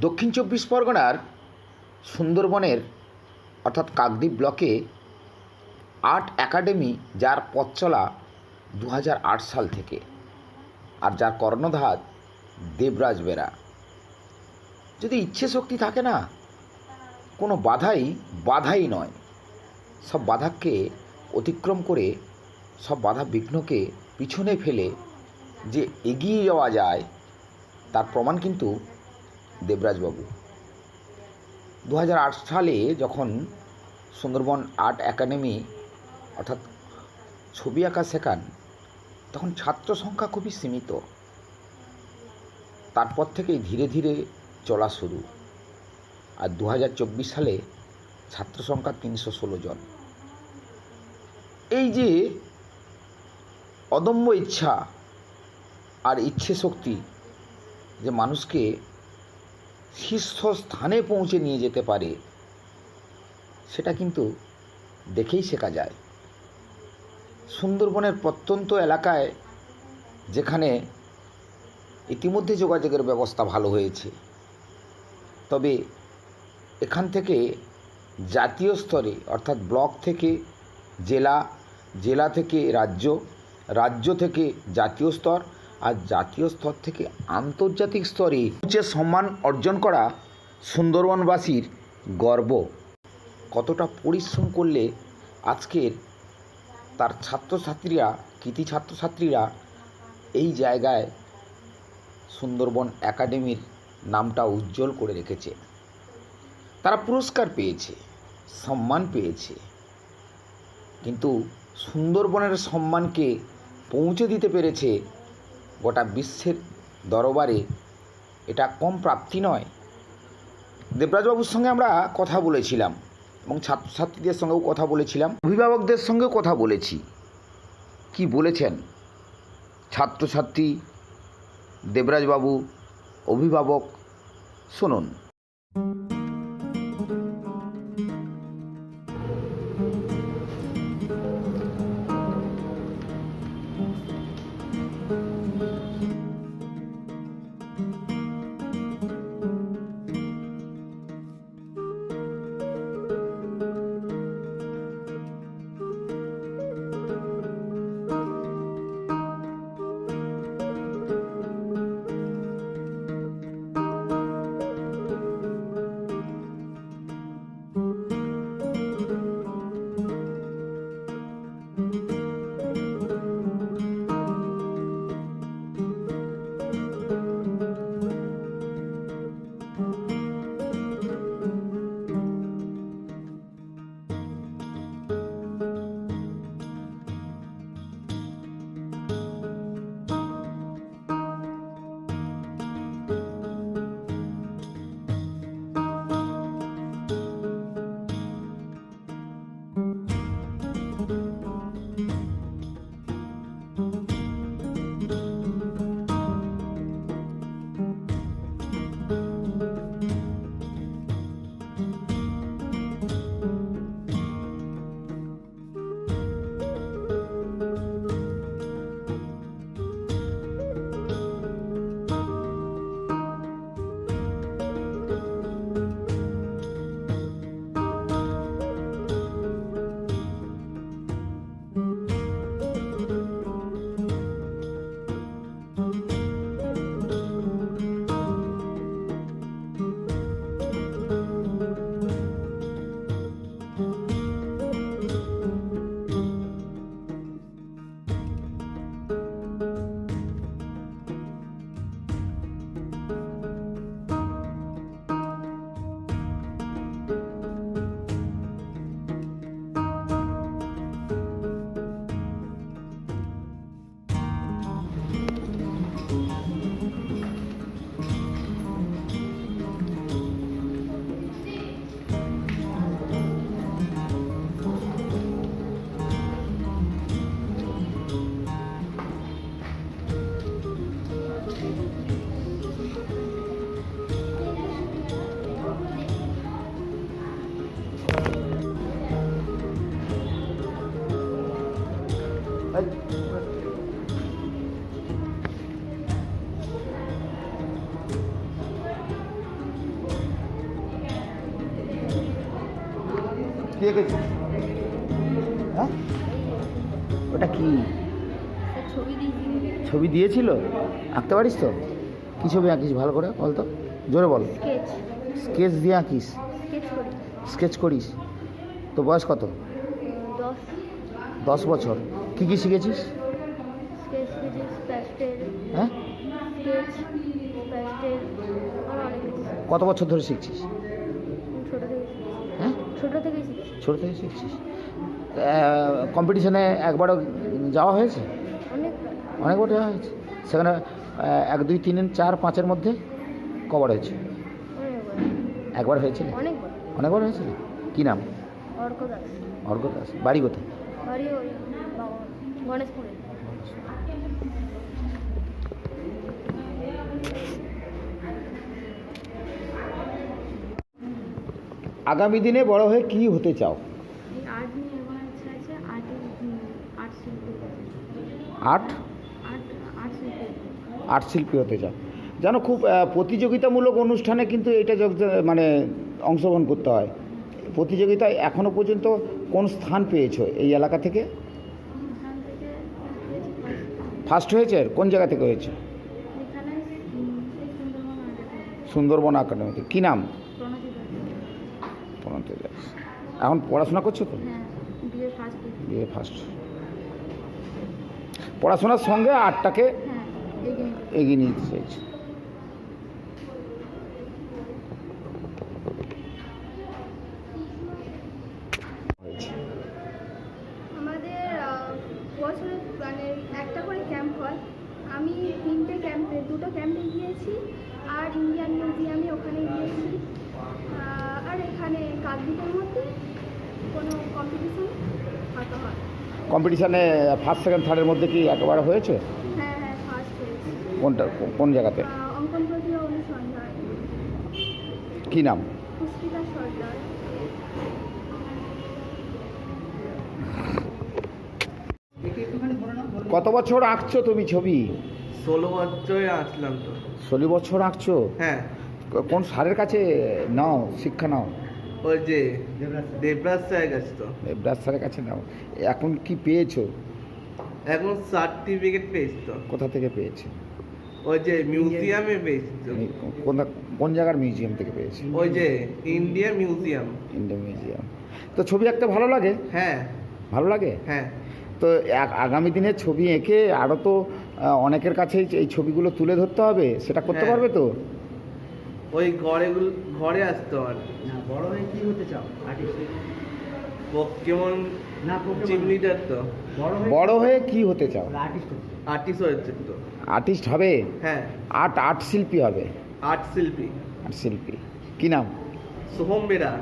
দক্ষিণ চব্বিশ পরগনার সুন্দরবনের, অর্থাৎ কাকদ্বীপ ব্লকে আর্ট একাডেমি যার পথ চলা দু হাজার আট সাল থেকে আর যার কর্ণধার দেবরাজ বেরা। যদি ইচ্ছে শক্তি থাকে না, কোনো বাধাই বাধাই নয়। সব বাধাকে অতিক্রম করে, সব বাধা বিঘ্নকে পিছনে ফেলে যে এগিয়ে যাওয়া যায়, তার প্রমাণ কিন্তু দেবরাজবাবু। দু হাজার আট সালে যখন সুন্দরবন আর্ট একাডেমি, অর্থাৎ ছবি আঁকা শেখান, তখন ছাত্র সংখ্যা খুবই সীমিত। তারপর থেকেই ধীরে ধীরে চলা শুরু। আর দু হাজার চব্বিশ সালে ছাত্র সংখ্যা তিনশো ষোলো জন। এই যে অদম্য ইচ্ছা আর ইচ্ছে শক্তি যে মানুষকে শীর্ষস্থানে পৌঁছে নিয়ে যেতে পারে। সেটা কিন্তু দেখেই শেখা যায়। সুন্দরবনের প্রত্যন্ত এলাকায় যেখানে ইতিমধ্যে যোগাযোগের ব্যবস্থা ভালো হয়েছে, তবে এখান থেকে জাতীয় স্তরে, অর্থাৎ ব্লক থেকে জেলা জেলা থেকে রাজ্য রাজ্য থেকে জাতীয় স্তর আর জাতীয় স্তর থেকে আন্তর্জাতিক স্তরে উচ্চ সম্মান অর্জন করা সুন্দরবনবাসীর গর্ব। কতটা পরিশ্রম করলে আজকের তার ছাত্রছাত্রীরা, কৃতি ছাত্রছাত্রীরা এই জায়গায় সুন্দরবন একাডেমির নামটা উজ্জ্বল করে রেখেছে। তারা পুরস্কার পেয়েছে, সম্মান পেয়েছে। কিন্তু সুন্দরবনের সম্মানকে পৌঁছে দিতে পেরেছে গোটা বিশ্বের দরবারে এটা কম প্রাপ্তি নয়। দেবরাজবাবুর সঙ্গে আমরা কথা বলেছিলাম এবং ছাত্রছাত্রীদের সঙ্গেও কথা বলেছিলাম। অভিভাবকদের সঙ্গেও কথা বলেছি। কি বলেছেন? ছাত্রছাত্রী, দেবরাজবাবু, অভিভাবক, শুনুন। এঁকেছিস হ্যাঁ? ওটা কি? ছবি ছবি দিয়েছিল? আঁকতে পারিস তো? কী ছবি আঁকিস ভালো করে বল তো? জোরে বল। স্কেচ। দিয়ে আঁকিস? স্কেচ করিস? তো বয়স কত? দশ। বছর। কী কী শিখেছিস? হ্যাঁ? কত বছর ধরে শিখছিস ছোটো থেকে শিখেছি হ্যাঁ ছোটো থেকে শিখছিস? কম্পিটিশনে একবারও যাওয়া হয়েছে? অনেকবার যাওয়া হয়েছে। সেখানে এক দুই তিন চার পাঁচের মধ্যে কবার হয়েছে। একবার হয়েছিল অনেকবার হয়েছিল কী নাম? অর্ঘ দাস। বাড়ি কোথায় বাড়ি ওই বাবা গণেশপুরে আগামী দিনে বড় হয়ে কি হতে চাও? আর্ট আর্ট শিল্পী হতে চাও। জানো খুব প্রতিযোগিতামূলক অনুষ্ঠানে কিন্তু এটা যোগ- মানে অংশগ্রহণ করতে হয়। প্রতিযোগিতায় এখনও পর্যন্ত কোন স্থান পেয়েছ এই এলাকা থেকে? ফার্স্ট হয়েছে? কোন জায়গা থেকে হয়েছে? সুন্দরবন একাডেমিতে। কী নাম? প্রণতি দাস। এখন পড়াশোনা করছ তো? হ্যাঁ বিয়ে ফার্স্ট পড়াশোনার সঙ্গে আর্টটাকে হ্যাঁ এগিয়ে নিতে চাইছি হয়েছে। আমাদের আহ, বছরে মানে একটা করে ক্যাম্প হয় আমি তিনটে ক্যাম্পে দুটো ক্যাম্পে গিয়েছি আর ইন্ডিয়ান মিউজিয়ামে ওখানে গিয়েছি আহ, আর এখানে কাকদ্বীপের মধ্যে কোনো কম্পিটিশন হতে হয় কম্পিটিশানে ফার্স্ট সেকেন্ড থার্ডের মধ্যে কি একেবারে হয়েছে? হ্যাঁ হ্যাঁ কোনটা কোন জায়গাতে? কি নাম? কত বছর আঁকছো তুমি ছবি? ষোলো বছরে আসলাম তো। ষোলো বছর আঁকছো? হ্যাঁ। কোন স্যারের কাছে নাও শিক্ষা নাও? ওই যে দেবরাজ স্যার। গেছে তো। ব্রাস স্যারের কাছে নাও। এখন কি পেয়েছ? এখন সার্টিফিকেট পেয়েছি তো। কোথা থেকে পেয়েছ? ওই যে মিউজিয়ামে পেয়েছি তো। কোন কোন জায়গার মিউজিয়াম থেকে পেয়েছ? ওই যে ইন্ডিয়া মিউজিয়াম ইন্ডিয়ান মিউজিয়াম তো ছবি আঁকতে ভালো লাগে? হ্যাঁ। ভালো লাগে? হ্যাঁ। তো আগামী দিনে ছবি এঁকে আরও তো অনেকের কাছেই এই ছবিগুলো তুলে ধরতে হবে। সেটা করতে হ্যাঁ। পারবে তো? ওই ঘরেগুলো ঘরে আসতো আর। না বড় হয়ে কি হতে চাও? আর্টিস্ট কেমন না টিম লিডার তো। বড় হয়ে বড় হয়ে কি হতে চাও? আর্টিস্ট হতে চাও। আর্টিস্ট হয়েছে তো। আর্টিস্ট হবে? হ্যাঁ। আর্ট আর্ট শিল্পী হবে? আর্ট শিল্পী। আর্ট শিল্পী। কি নাম? সোহম বেরা।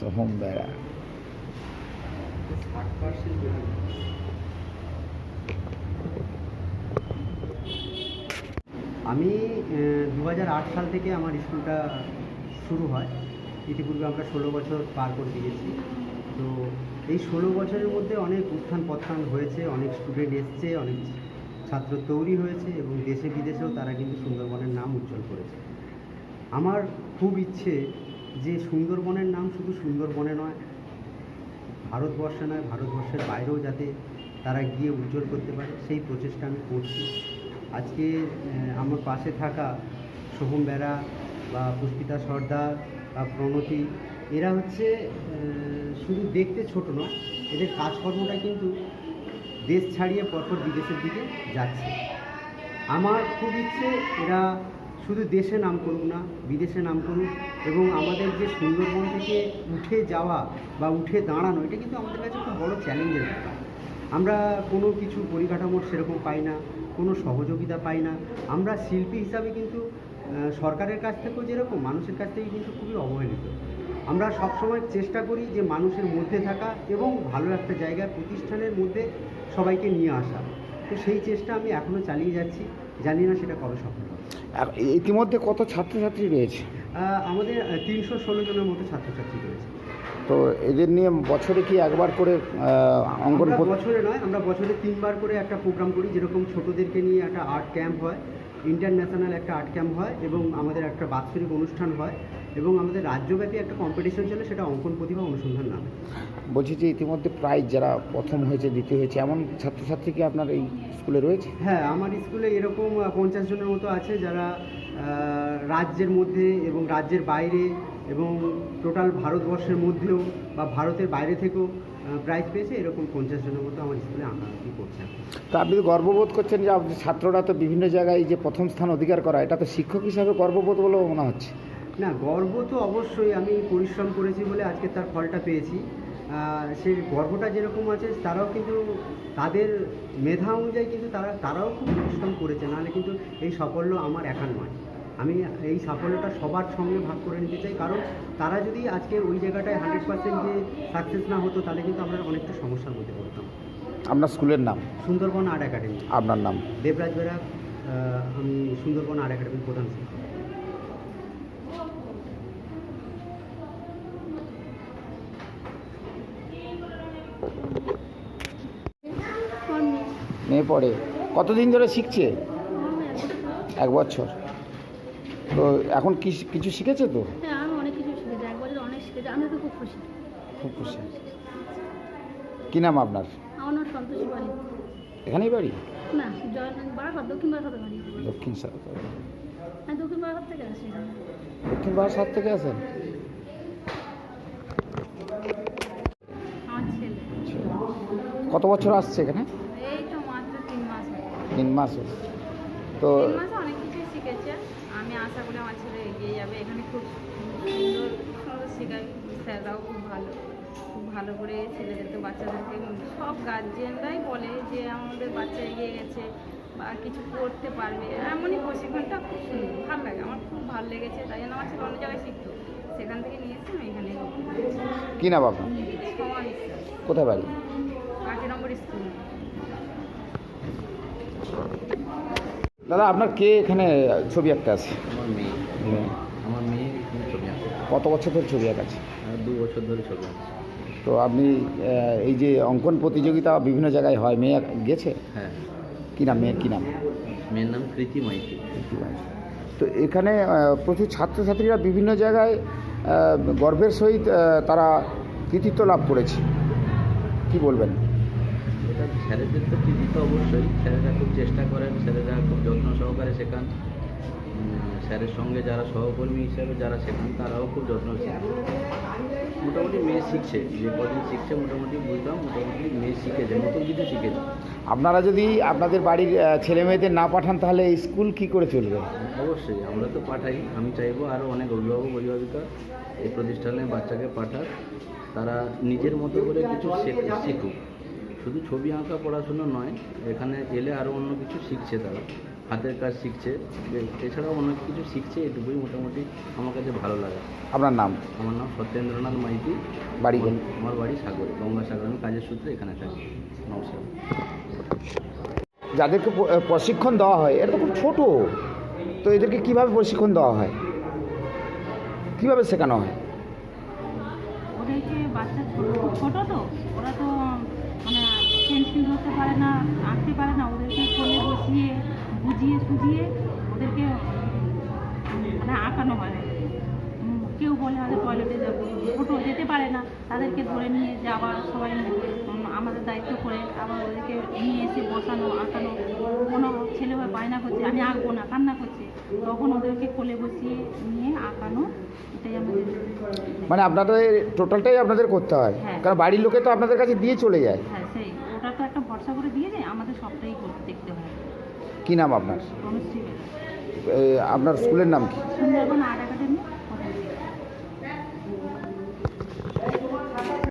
সোহম বেড়া আমি দু সাল থেকে আমার স্কুলটা শুরু হয়। ইতিপূর্বে আমরা ষোলো বছর পার করে দিয়েছি। তো এই ষোলো বছরের মধ্যে অনেক উত্থান পত্থান হয়েছে, অনেক স্টুডেন্ট এসছে, অনেক ছাত্র তৈরি হয়েছে এবং দেশে বিদেশেও তারা কিন্তু সুন্দরবনের নাম উজ্জ্বল করেছে। আমার খুব ইচ্ছে যে সুন্দরবনের নাম শুধু সুন্দরবনে নয়, ভারতবর্ষে নয়, ভারতবর্ষের বাইরেও যাতে তারা গিয়ে উজ্জ্বল করতে পারে, সেই প্রচেষ্টা আমি করছি। আজকে আমার পাশে থাকা সোহম বেরা বা পুষ্পিতা সর্দার বা প্রণতি, এরা হচ্ছে শুধু দেখতে ছোট নয়, এদের কাজকর্মটা কিন্তু দেশ ছাড়িয়ে পরপর বিদেশের দিকে যাচ্ছে। আমার খুব ইচ্ছে, এরা শুধু দেশে নাম করুক না, বিদেশে নাম করুক, এবং আমাদের যে সুন্দরবন থেকে উঠে যাওয়া বা উঠে দাঁড়ানো, এটা কিন্তু আমাদের কাছে খুব বড় চ্যালেঞ্জের ব্যাপার। আমরা কোনো কিছু পরিকাঠামোর সেরকম পাই না কোনো সহযোগিতা পাই না। আমরা শিল্পী হিসাবে কিন্তু সরকারের কাছ থেকেও যেরকম মানুষের কাছ থেকে কিন্তু খুবই অবহেলিত। আমরা সবসময় চেষ্টা করি যে মানুষের মধ্যে থাকা এবং ভালো একটা জায়গায় প্রতিষ্ঠানের মধ্যে সবাইকে নিয়ে আসা। তো সেই চেষ্টা আমি এখনও চালিয়ে যাচ্ছি। জানি না সেটা কবে সফল হবে। ইতিমধ্যে কত ছাত্রছাত্রী রয়েছে? আমাদের তিনশো ষোলো জনের মতো ছাত্রছাত্রী রয়েছে। তো এদের নিয়ে বছরে কি একবার করে অঙ্কন বছরে নয় আমরা বছরে তিনবার করে একটা প্রোগ্রাম করি যেরকম ছোটদেরকে নিয়ে একটা আর্ট ক্যাম্প হয় ইন্টারন্যাশনাল একটা আর্ট ক্যাম্প হয় এবং আমাদের একটা বাৎসরিক অনুষ্ঠান হয় এবং আমাদের রাজ্যব্যাপী একটা কম্পিটিশন চলে সেটা অঙ্কন প্রতিভা অনুসন্ধান নামে। বলছি যে ইতিমধ্যে প্রাইজ যারা প্রথম হয়েছে দ্বিতীয় হয়েছে এমন ছাত্রছাত্রী কি আপনার এই স্কুলে রয়েছে? হ্যাঁ আমার স্কুলে এরকম পঞ্চাশ জনের মতো আছে যারা রাজ্যের মধ্যে এবং রাজ্যের বাইরে এবং টোটাল ভারতবর্ষের মধ্যেও বা ভারতের বাইরে থেকেও প্রাইজ পেয়েছে এরকম পঞ্চাশ জনের মতো আমার স্কুলে আঁকাআঁকি করছে। তা আপনি তো গর্ববোধ করছেন যে ছাত্ররা তো বিভিন্ন জায়গায় যে প্রথম স্থান অধিকার করা এটা তো শিক্ষক হিসাবে গর্ববোধ বলেও মনে হচ্ছে। না গর্ব তো অবশ্যই আমি পরিশ্রম করেছি বলে আজকে তার ফলটা পেয়েছি। সেই গর্বটা যেরকম আছে তারাও কিন্তু তাদের মেধা অনুযায়ী কিন্তু তারা তারাও খুব পরিশ্রম করেছে নাহলে কিন্তু এই সাফল্য আমার একার নয়। আমি এই সাফল্যটা সবার সঙ্গে ভাগ করে নিতে চাই। কারণ তারা যদি আজকে ওই জায়গাটায় হান্ড্রেড পার্সেন্ট যে সাকসেস না হতো তাহলে কিন্তু আমরা অনেকটা সমস্যার মধ্যে পড়তাম। আপনার স্কুলের নাম? Sundarban art academy. আপনার নাম? দেবরাজ বেরা আমি সুন্দরবন আর্ট একাডেমির প্রধান শিক্ষক। মেয়ে পড়ে। কতদিন ধরে শিখছে? এক বছর। তো এখন কি কিছু শিখেছে তো? হ্যাঁ আমি অনেক কিছু শিখেছি একবারে অনেক শিখেছি আমি তো খুব খুশি। খুব খুশি। কী নাম আপনার? আমার নাম সন্তোষী বাড়ি এখানেই বাড়ি? না জয় বারাঘাট দক্ষিণ বারাঘাট বাড়ি। দক্ষিণ আমি দক্ষিণ বারাঘাট থেকে আসি দক্ষিণ বারার সাত থেকে আসেন? কত বছর আসছে এখানে? এই তো মাত্র তিন মাস। তিন মাস। তো তিন মাসে অনেক কিছুই শিখেছে আমি আশা করি আমার ছেলে এগিয়ে যাবে। এখানে খুব সুন্দর শেখায় স্যাররাও খুব ভালো। খুব ভালো করে ছেলেদেরকে বাচ্চাদেরকে সব গার্জেনরাই বলে যে আমাদের বাচ্চা এগিয়ে গেছে বা কিছু করতে পারবে। এমনই প্রশিক্ষণটা খুব সুন্দর ভালো লাগে। আমার খুব ভালো লেগেছে তাই জন্য আমার ছেলে অন্য জায়গায় শিখতো। সেখান থেকে নিয়ে এসে আমি এখানে কী আপনার? সমান কোথায় বাড়ি? আট নম্বর স্কুল। দাদা আপনার কে এখানে ছবি আঁকতে আছে? আমার মেয়ে। আমার মেয়ে ছবি আঁকে। কত বছর ধরে ছবি আঁকাচ্ছে? দু বছর ধরে ছবি আঁকে তো আপনি এই যে অঙ্কন প্রতিযোগিতা বিভিন্ন জায়গায় হয় মেয়ে গেছে? হ্যাঁ। কী নাম মেয়ের কী নাম? মেয়ের নাম কৃতি মাইতি। তো এখানে প্রচুর ছাত্রছাত্রীরা বিভিন্ন জায়গায় গর্বের সহিত তারা কৃতিত্ব লাভ করেছে। কি বলবেন? এটা স্যারেদের তো টিভি তো অবশ্যই। স্যারেরা খুব চেষ্টা করেন স্যারেরা খুব যত্ন সহকারে শেখান। স্যারের সঙ্গে যারা সহকর্মী হিসেবে যারা শেখান তারাও খুব যত্ন শেখান। মোটামুটি মেয়ে শিখছে যে কদিন শিখছে মোটামুটি বুঝলাম মোটামুটি মেয়ে শিখেছে নতুন কিছু শিখেছে। আপনারা যদি আপনাদের বাড়ির ছেলে মেয়েদের না পাঠান তাহলে স্কুল কি করে চলবে? অবশ্যই আমরা তো পাঠাই। আমি চাইব আরও অনেক অভিভাবক অভিভাবিকা এই প্রতিষ্ঠানে বাচ্চাকে পাঠাক। তারা নিজের মতো করে কিছু শেখ- শিখুক। শুধু ছবি আঁকা পড়াশুনো নয় এখানে এলে আরও অন্য কিছু শিখছে তারা হাতের কাজ শিখছে। এছাড়াও অনেক কিছু শিখছে এটুকুই মোটামুটি আমার কাছে ভালো লাগে। আপনার নাম? আমার নাম সত্যেন্দ্রনাথ মাইতি। বাড়ি আমার- বাড়ি সাগর গঙ্গাসাগর আমি কাজের সূত্রে এখানে থাকি। নমস্কার। যাদেরকে প্রশিক্ষণ দেওয়া হয় এটা তো খুব ছোটো। তো এদেরকে কীভাবে প্রশিক্ষণ দেওয়া হয়? কীভাবে শেখানো হয়? ওদেরকে বাচ্চা ছোট তো ওরা তো মানে পেন্সিল ধরতে পারে না আঁকতে পারে না। ওদেরকে কোলে বসিয়ে বুঝিয়ে সুঝিয়ে ওদেরকে মানে আঁকানো হয়। কেউ বলে আমাদের টয়লেটে যাব। ফোটো যেতে পারে না তাদেরকে ধরে নিয়ে যাওয়া সবাই উম, আমাদের দায়িত্ব করে আবার ওদেরকে নিয়ে এসে বসানো আঁকানো। কোনো ছেলে হয় বায়না করছে আমি আঁকবো না কান্না করছে। তখন ওদেরকে কোলে বসিয়ে নিয়ে আঁকানো এটাই আমাদের মানে আপনাদের টোটালটাই আপনাদের করতে হয়? হ্যাঁ। কারণ বাড়ির লোকে তো আপনাদের কাছে দিয়ে চলে যায়। হ্যাঁ সেই। ওটা তো একটা ভরসা করে দিয়ে যায় আমাদের সবটাই করতে দেখতে হয়। কি নাম আপনার? আপনার স্কুলের নাম কি? সুন্দরবন একাডেমি